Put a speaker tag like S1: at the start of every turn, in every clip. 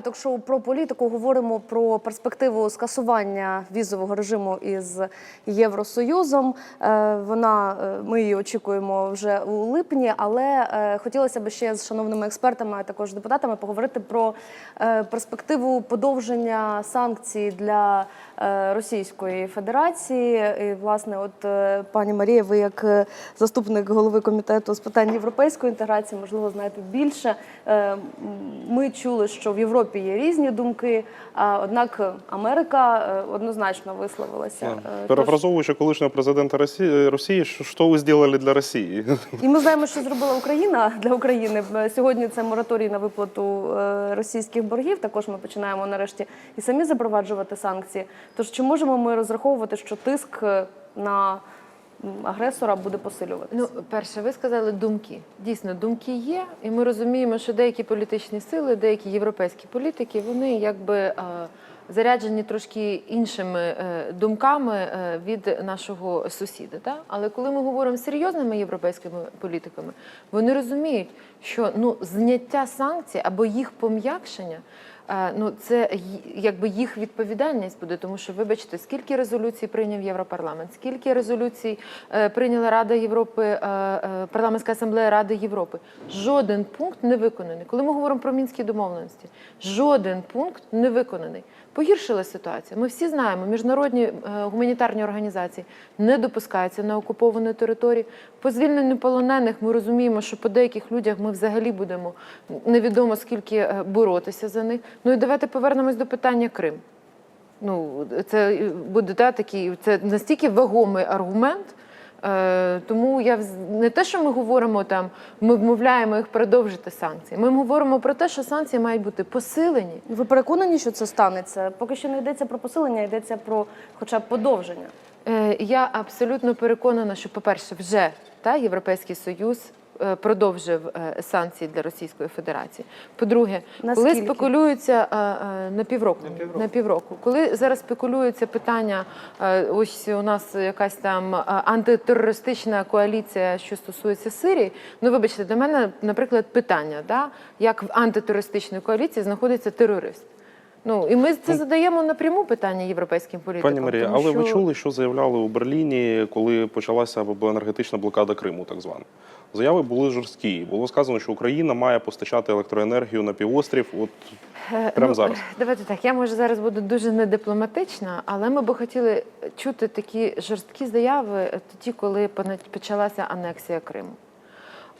S1: Триває ток-шоу про політику. Говоримо про перспективу скасування візового режиму із Євросоюзом. Е, Вона е, ми її очікуємо вже у липні, але е, хотілося б ще з шановними експертами, а також депутатами поговорити про перспективу подовження санкцій для Російської Федерації. І, власне, от пані Марія, ви як заступник голови комітету з питань європейської інтеграції, можливо, знаєте більше. Ми чули, що в Європі є різні думки, однак Америка е, однозначно висловилася. Е,
S2: Перефразовуючи колишнього президента Росії, Росії, що, ви зробили для Росії?
S1: І ми знаємо, що зробила Україна для України. Е, Сьогодні це мораторій на виплату е, російських боргів. Також ми починаємо нарешті і самі запроваджувати санкції. Тож чи можемо ми розраховувати, що тиск е, на агресора буде посилюватися?
S3: Ну, перше, ви сказали думки. Дійсно, думки є, і ми розуміємо, що деякі політичні сили, деякі європейські політики, вони якби заряджені трошки іншими е, думками е, від нашого сусіда. Да? Але коли ми говоримо з серйозними європейськими політиками, вони розуміють, що ну зняття санкцій або їх пом'якшення. Е, Ну, це якби їх відповідальність буде, тому що вибачте, скільки резолюцій прийняв Європарламент, скільки резолюцій е, прийняла Рада Європи, е, е, парламентська асамблея Ради Європи. Жоден пункт не виконаний. Коли ми говоримо про мінські домовленості, жоден пункт не виконаний. Погіршила ситуація. Ми всі знаємо, міжнародні е, гуманітарні організації не допускаються на окуповані території. По звільненню полонених ми розуміємо, що по деяких людях ми взагалі будемо невідомо скільки е, боротися за них. Ну і давайте повернемось до питання Крим. Ну, це е, буде да, такий, це настільки вагомий аргумент. Е, тому я не те, що ми говоримо там, ми вмовляємо їх продовжити санкції. Ми говоримо про те, що санкції мають бути посилені.
S1: Ви переконані, що це станеться? Поки що не йдеться про посилення, йдеться про хоча б подовження.
S3: Е, Я абсолютно переконана, що, по-перше, вже та Європейський Союз продовжив е, санкції для Російської Федерації. По-друге, коли
S1: Наскільки?
S3: спекулюється е, е, на півроку, на півроку, коли зараз спекулюється питання, е, ось у нас якась там е, антитерористична коаліція, що стосується Сирії. Ну, вибачте, для мене, наприклад, питання, да, як в антитерористичній коаліції знаходиться терорист. Ну і ми це задаємо напряму питання європейським політикам.
S2: Пані Марія,
S3: тому
S2: але ви чули, що заявляли у Берліні, коли почалася енергетична блокада Криму, так звана? Заяви були жорсткі. Було сказано, що Україна має постачати електроенергію на півострів. От
S3: Е,
S2: Прямо зараз.
S3: Давайте так. Я може зараз буду дуже недипломатична, але ми би хотіли чути такі жорсткі заяви тоді, коли почалася анексія Криму.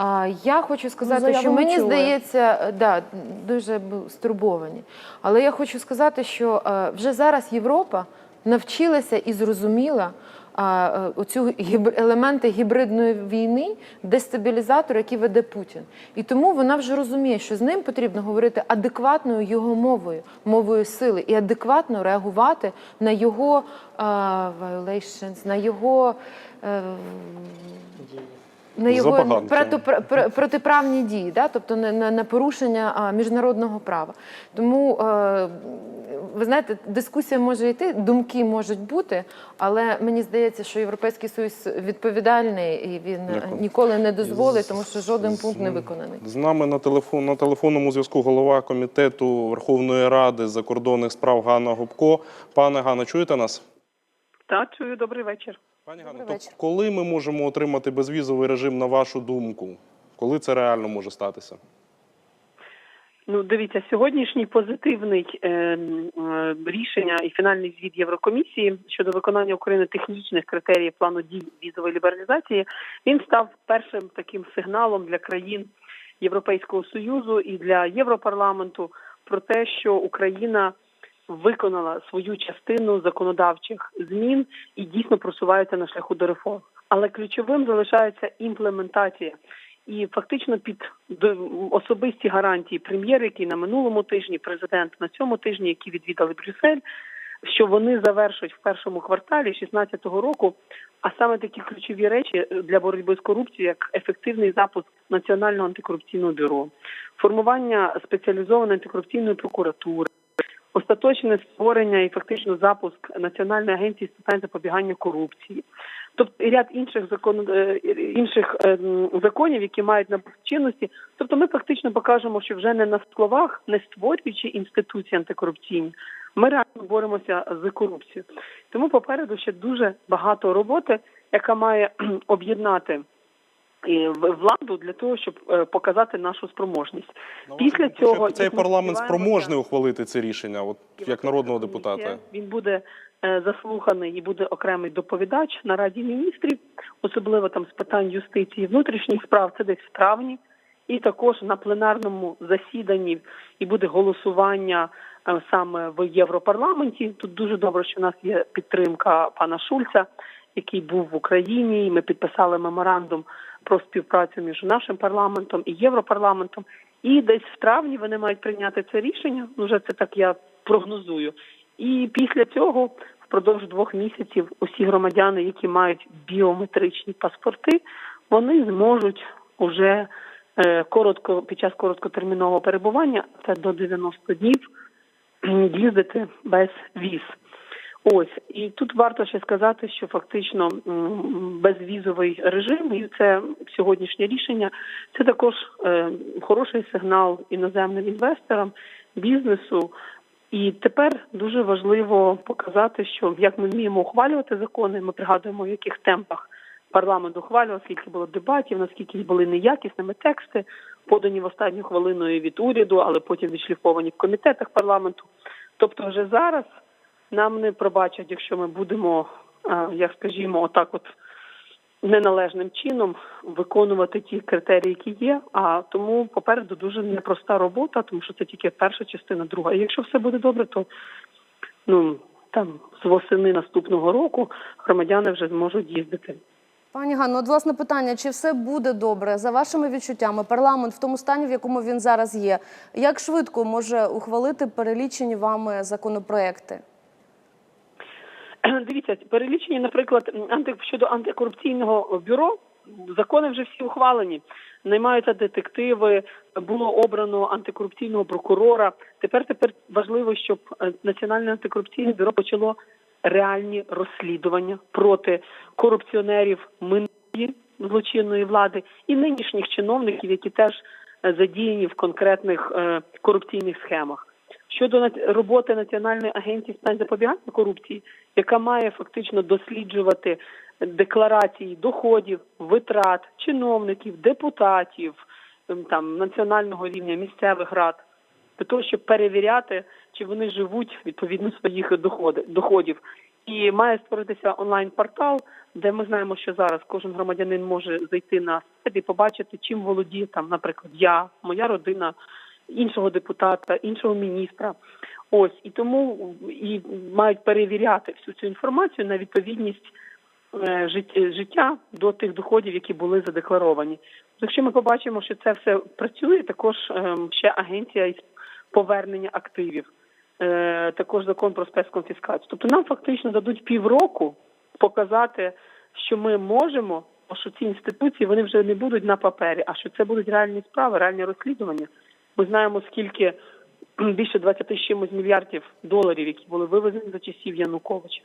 S3: А я хочу сказати,
S1: заяви
S3: що мені
S1: чули.
S3: здається, е, да, дуже стурбовані. Але я хочу сказати, що е, вже зараз Європа навчилася і зрозуміла а, е, оцю елементи гібридної війни, дестабілізатор, який веде Путін. І тому вона вже розуміє, що з ним потрібно говорити адекватною його мовою, мовою сили, і адекватно реагувати на його е, violations, на його. е, на його проти, пр- протиправні дії, да? тобто на, на, на порушення а, міжнародного права. Тому е, ви знаєте, дискусія може йти, думки можуть бути, але мені здається, що Європейський Союз відповідальний і він
S2: Дякую.
S3: ніколи не дозволить, тому що жоден пункт не виконаний.
S2: з нами на телефон на телефонному зв'язку голова комітету Верховної Ради закордонних справ Ганна Губко. Пане Ганна, чуєте нас?
S4: Так, чую, добрий вечір.
S2: Пані Ганно, то коли ми можемо отримати безвізовий режим на вашу думку? Коли це реально може статися?
S4: Ну, дивіться, сьогоднішній позитивний е, е, рішення і фінальний звіт Єврокомісії щодо виконання України технічних критеріїв плану дій візової лібералізації, він став першим таким сигналом для країн Європейського союзу і для Європарламенту про те, що Україна виконала свою частину законодавчих змін і дійсно просувається на шляху до реформ. Але ключовим залишається імплементація. І фактично під особисті гарантії прем'єр, який на минулому тижні, президент на цьому тижні, які відвідали Брюссель, що вони завершать в першому кварталі 2016 року. А саме такі ключові речі для боротьби з корупцією, як ефективний запуск національного антикорупційного бюро, формування спеціалізованої антикорупційної прокуратури, остаточне створення і фактично запуск Національної агенції з питань запобігання корупції, тобто і ряд інших закон е, інших е, законів, які мають набути чинності. Тобто, ми фактично покажемо, що вже не на словах, не створюючи інституції антикорупційні, ми реально боремося з корупцією. Тому попереду ще дуже багато роботи, яка має об'єднати владу для того, щоб е, показати нашу спроможність. Після цього
S2: цей парламент спроможний ухвалити це рішення, от як народного депутата.
S4: Він буде е, заслуханий і буде окремий доповідач на раді міністрів, особливо там з питань юстиції, внутрішніх справ. Це десь в травні, і також на пленарному засіданні і буде голосування е, саме в Європарламенті. Тут дуже добре, що у нас є підтримка пана Шульца, який був в Україні. і Ми підписали меморандум про співпрацю між нашим парламентом і Європарламентом. І десь в травні вони мають прийняти це рішення. Ну, вже це так я прогнозую. І після цього, впродовж двох місяців, усі громадяни, які мають біометричні паспорти, вони зможуть уже е, коротко під час короткотермінового перебування, це до 90 днів, їздити без віз. Ось і тут варто ще сказати, що фактично безвізовий режим, і це сьогоднішнє рішення, це також е, хороший сигнал іноземним інвесторам, бізнесу. І тепер дуже важливо показати, що як ми вміємо ухвалювати закони, ми пригадуємо, в яких темпах парламент ухвалював, скільки було дебатів, наскільки були неякісними тексти, подані в останню хвилиною від уряду, але потім відшліфовані в комітетах парламенту. Тобто, вже зараз нам не пробачать, якщо ми будемо, е, як скажімо, отак, от неналежним чином виконувати ті критерії, які є. А тому попереду дуже непроста робота, тому що це тільки перша частина, друга. І якщо все буде добре, то ну там з восени наступного року громадяни вже зможуть їздити.
S1: Пані Ганно, от власне питання: чи все буде добре за вашими відчуттями? Парламент в тому стані, в якому він зараз є, як швидко може ухвалити перелічені вами законопроекти?
S4: Дивіться, перелічені, наприклад, анти щодо антикорупційного бюро. Закони вже всі ухвалені. Наймаються детективи, було обрано антикорупційного прокурора. Тепер тепер важливо, щоб е, Національне антикорупційне бюро почало реальні розслідування проти корупціонерів минулої злочинної влади і нинішніх чиновників, які теж е, задіяні в конкретних е, корупційних схемах. Щодо роботи Національної агенції з питань запобігання корупції, яка має фактично досліджувати декларації доходів, витрат чиновників, депутатів ем, там національного рівня, місцевих рад, для того, щоб перевіряти, чи вони живуть відповідно своїх доходи- доходів. І має створитися онлайн-портал, де ми знаємо, що зараз кожен громадянин може зайти на сайт і побачити, чим володіє там, наприклад, я, моя родина, іншого депутата, іншого міністра. Ось і тому і мають перевіряти всю цю інформацію на відповідність е, жит- життя до тих доходів, які були задекларовані. Якщо ми побачимо, що це все працює, також ем, ще агенція із повернення активів, е, також закон про спецконфіскацію. Тобто нам фактично дадуть півроку показати, що ми можемо, що ці інституції вони вже не будуть на папері, а що це будуть реальні справи, реальні розслідування. Ми знаємо, скільки більше 20 з чимось мільярдів доларів, які були вивезені за часів Януковича.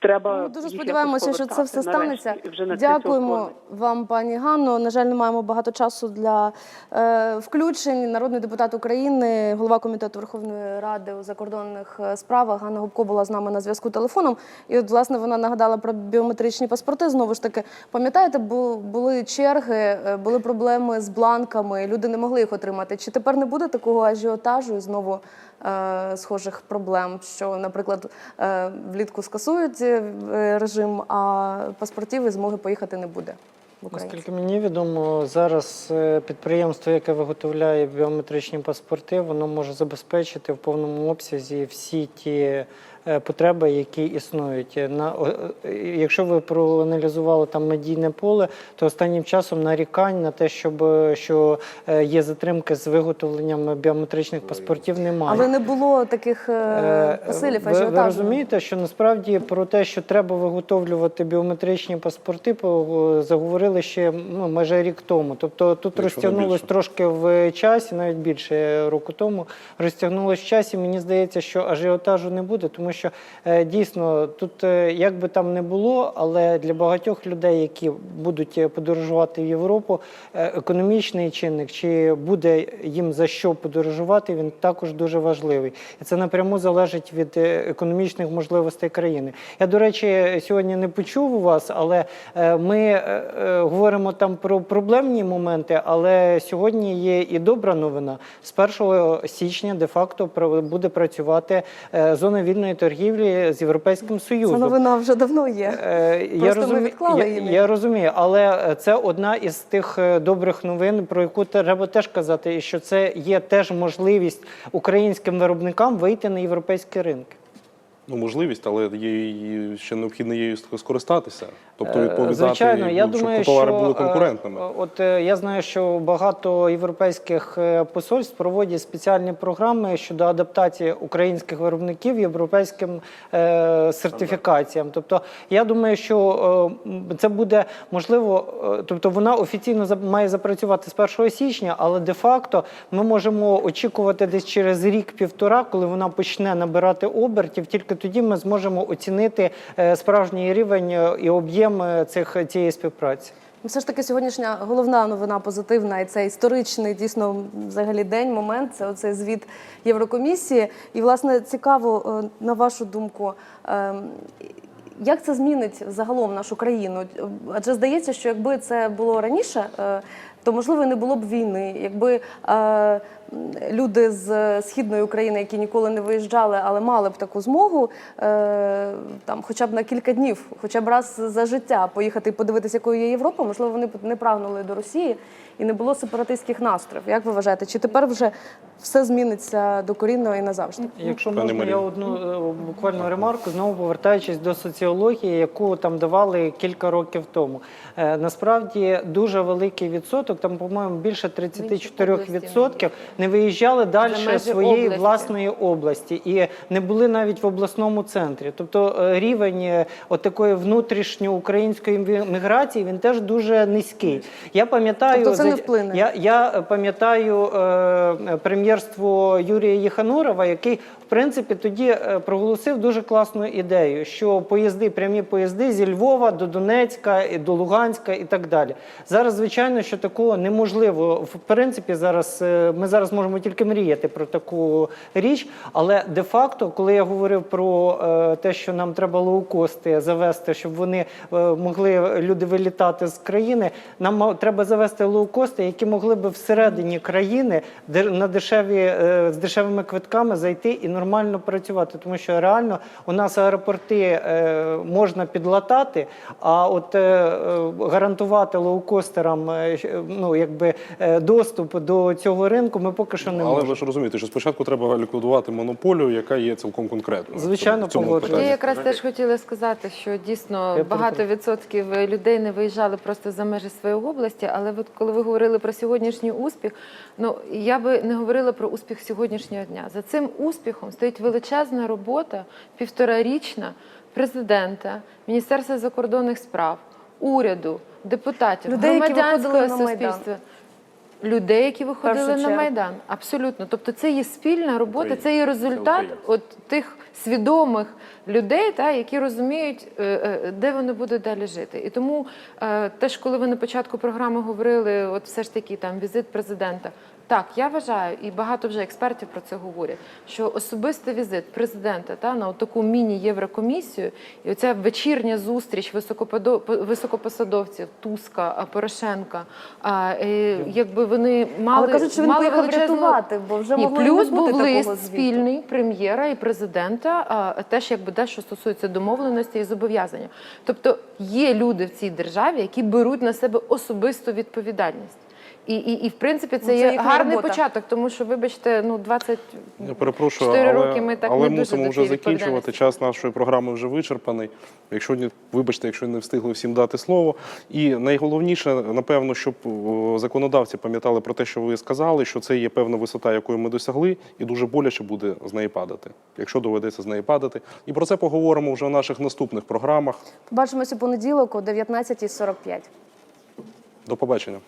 S4: Треба
S1: Ну, дуже сподіваємося, що це все станеться.
S4: вже
S1: Дякуємо вам, пані Ганно. На жаль, не маємо багато часу для е, включень. Народний депутат України, голова комітету Верховної Ради у закордонних е, справах Ганна Губко була з нами на зв'язку телефоном. І от власне вона нагадала про біометричні паспорти. Знову ж таки, пам'ятаєте, бу- були черги, е, були проблеми з бланками. Люди не могли їх отримати. Чи тепер не буде такого ажіотажу і знову схожих проблем? Що, наприклад, е, влітку скасують е, режим, а паспортів і змоги поїхати не буде в.
S5: Наскільки мені відомо, зараз е, підприємство, яке виготовляє біометричні паспорти, воно може забезпечити в повному обсязі всі ті е, потреби, які існують. Е, На, е, якщо ви проаналізували там медійне поле, то останнім часом нарікань на те, щоб, е, що е, є затримки з виготовленням біометричних паспортів, немає.
S1: Але не було таких е,
S5: Е,
S1: посилів
S5: ви, ви розумієте, що насправді про те, що треба виготовлювати біометричні паспорти, по- заговорили ще ну, майже рік тому. Тобто тут розтягнулось трошки в часі, навіть більше року тому. Розтягнулось в часі. Мені здається, що ажіотажу не буде, тому що е, дійсно тут, е, як би там не було, але для багатьох людей, які будуть е, подорожувати в Європу, економічний чинник, чи буде їм за що подорожувати, він також дуже важливий. І це напряму залежить від економічних можливостей країни. Я, до речі, сьогодні не почув у вас, але ми говоримо там про проблемні моменти. Але сьогодні є і добра новина. З 1 січня де-факто пра- буде працювати зона вільної торгівлі з Європейським Союзом.
S1: Це новина вже давно є.
S5: Е, я,
S1: розумі... ми відклали її.
S5: я розумію, але е, це одна із тих е, добрих новин, про яку треба теж казати, і що це є теж можливість українським виробникам вийти на європейські ринки.
S2: Ну, можливість, але є і ще необхідно її скористатися. Тобто
S5: Е,
S2: відповідати,
S5: Звичайно, я
S2: ну,
S5: думаю,
S2: товари
S5: що,
S2: були
S5: е,
S2: конкурентними.
S5: От е, я знаю, що багато європейських посольств проводять спеціальні програми щодо адаптації українських виробників європейським е, сертифікаціям. Тобто, я думаю, що е, це буде можливо, е, тобто вона офіційно має запрацювати з 1 січня, але де-факто ми можемо очікувати десь через рік-півтора, коли вона почне набирати обертів. Тільки тоді ми зможемо оцінити е, справжній рівень е, і об'єм е, цих цієї співпраці.
S1: Ну, Все ж таки, сьогоднішня головна новина позитивна, і це історичний дійсно взагалі день, момент. Це оцей звіт Єврокомісії. І власне цікаво, на вашу думку, ем, як це змінить загалом нашу країну? Адже здається, що якби це було раніше, то можливо не було б війни. Якби е, люди з східної України, які ніколи не виїжджали, але мали б таку змогу, е, там, хоча б на кілька днів, хоча б раз за життя поїхати і подивитися, якою є Європа, можливо, вони б не прагнули до Росії і не було сепаратистських настроїв. Як ви вважаєте, чи тепер вже все зміниться докорінно і назавжди?
S5: Якщо
S2: Пані
S5: можна,
S2: Марія.
S5: я одну е, буквально ремарку, знову повертаючись до соціології, яку там давали кілька років тому. Е, Насправді дуже великий відсоток, там, по-моєму, більше 34% не виїжджали далі своєї
S3: області.
S5: власної області і не були навіть в обласному центрі. Тобто е, рівень е, от такої внутрішньоукраїнської мі- міграції він теж дуже низький. Я пам'ятаю,
S1: Тобто це не вплине?
S5: я, я пам'ятаю е, прем'єрство Юрія Єханурова, який в принципі тоді е, проголосив дуже класну ідею, що поїзди, прямі поїзди зі Львова до Донецька до Луганська і так далі. Зараз, звичайно, що неможливо. В принципі, зараз е, ми зараз можемо тільки мріяти про таку річ, але де-факто, коли я говорив про е, те, що нам треба лоукости завести, щоб вони е, могли люди вилітати з країни, нам треба завести лоукости, які могли би всередині країни на дешеві з дешевими квитками зайти і нормально працювати, тому що реально у нас аеропорти можна підлатати, а от гарантувати лоукостерам ну якби е, доступ до цього ринку ми поки що не
S2: Але
S5: можемо.
S2: ви ж розумієте, що спочатку треба ліквідувати монополію, яка є цілком конкретною.
S5: Звичайно, погоджуюсь.
S3: Я якраз теж хотіла сказати, що дійсно
S5: Я
S3: багато
S5: перепрошую.
S3: відсотків людей не виїжджали просто за межі своєї області. Але от коли ви говорили про сьогоднішній успіх, ну я би не говорила про успіх сьогоднішнього дня. За цим успіхом стоїть величезна робота, півторарічна президента, Міністерства закордонних справ, уряду, депутатів,
S1: Людей, які
S3: громадянського
S1: виходили на Майдан.
S3: суспільства. Людей, які виходили
S1: першу
S3: на
S1: чергу.
S3: майдан, абсолютно. Тобто, це є спільна робота, це є результат от тих свідомих людей, та, які розуміють, е, е, де вони будуть далі жити. І тому е, теж, коли ви на початку програми говорили, от все ж таки там візит президента. Так, я вважаю, і багато вже експертів про це говорять, що особистий візит президента та на таку міні-єврокомісію, і оця вечірня зустріч високопосадовців Туска, Порошенка, а, е, якби вони мали
S1: Але кажуть, що він
S3: мали
S1: поїхав
S3: величезну-
S1: рятувати, бо вже
S3: Ні,
S1: могли
S3: плюс
S1: не бути
S3: був лист спільний прем'єра і президента, а теж якби дещо стосується домовленості і зобов'язання. Тобто є люди в цій державі, які беруть на себе особисту відповідальність. І, і, і в принципі, це,
S1: Ну, це
S3: є гарний
S1: робота.
S3: початок, тому що, вибачте, ну 20
S2: Я перепрошую,
S3: Чотири
S2: але,
S3: роки ми так
S2: але
S3: не
S2: мусимо
S3: до
S2: вже закінчувати. Час нашої програми вже вичерпаний. Якщо не вибачте, якщо не встигли всім дати слово. І найголовніше, напевно, щоб законодавці пам'ятали про те, що ви сказали, що це є певна висота, якої ми досягли, і дуже боляче буде з неї падати, якщо доведеться з неї падати. І про це поговоримо вже в наших наступних програмах.
S1: Побачимося понеділок о 19.45.
S2: До побачення.